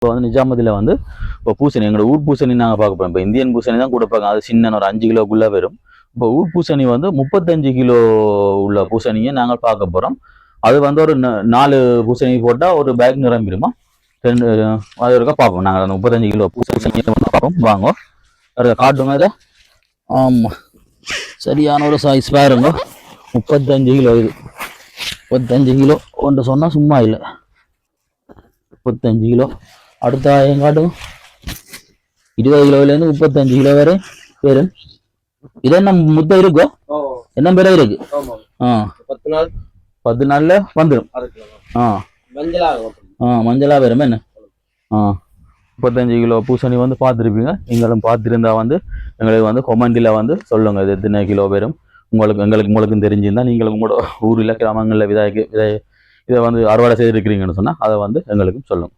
இப்போ வந்து நிஜாமதியில் வந்து இப்போ பூசணி எங்களோட ஊர் பூசணி நாங்கள் பார்க்க போகிறோம் இப்போ இந்தியன் பூசணி தான் கூட பார்க்க அது சின்ன ஒரு அஞ்சு கிலோக்குள்ளே வரும். இப்போ ஊர் பூசணி வந்து முப்பத்தஞ்சு கிலோ உள்ள பூசணியை நாங்கள் பார்க்க போகிறோம் அது வந்து ஒரு நாலு பூசணி போட்டால் ஒரு பேக் நிரம்பிடுமா? ரெண்டு அது இருக்கா பார்ப்போம். நாங்கள் அந்த முப்பத்தஞ்சு கிலோ பூசணி பார்ப்போம். வாங்க. காட்டுங்க இதை ஆமாம் சரியான ஒரு சைஸ் பாருங்க முப்பத்தஞ்சு கிலோ இது. முப்பத்தஞ்சு கிலோ. ஒன்று சொன்னால் சும்மா இல்லை. முப்பத்தஞ்சு கிலோ. அடுத்த ஆயம் காட்டுங்க இருபது கிலோலேருந்து முப்பத்தஞ்சு கிலோ வரை வரும் இது என்ன முத்த இருக்கோ? என்ன பேரே இருக்கு? ஆ. பத்து நாள் பத்து நாள்ல வந்துடும் ஆ. மஞ்சளா ஆ மஞ்சளா வரும் என்ன? ஆ. முப்பத்தஞ்சு கிலோ பூசணி வந்து பார்த்துருப்பீங்க. நீங்களும் பார்த்துருந்தா வந்து எங்களுக்கு வந்து கொமெண்டில் வந்து சொல்லுங்க. இது எத்தனை கிலோ வரும் உங்களுக்கு எங்களுக்கு உங்களுக்கும் தெரிஞ்சிருந்தா நீங்களும் உங்களோட ஊரில் கிராமங்களில் விதை விதை இதை வந்து அறுவடை செய்திருக்கிறீங்கன்னு சொன்னால் அதை வந்து எங்களுக்கும் சொல்லுங்க.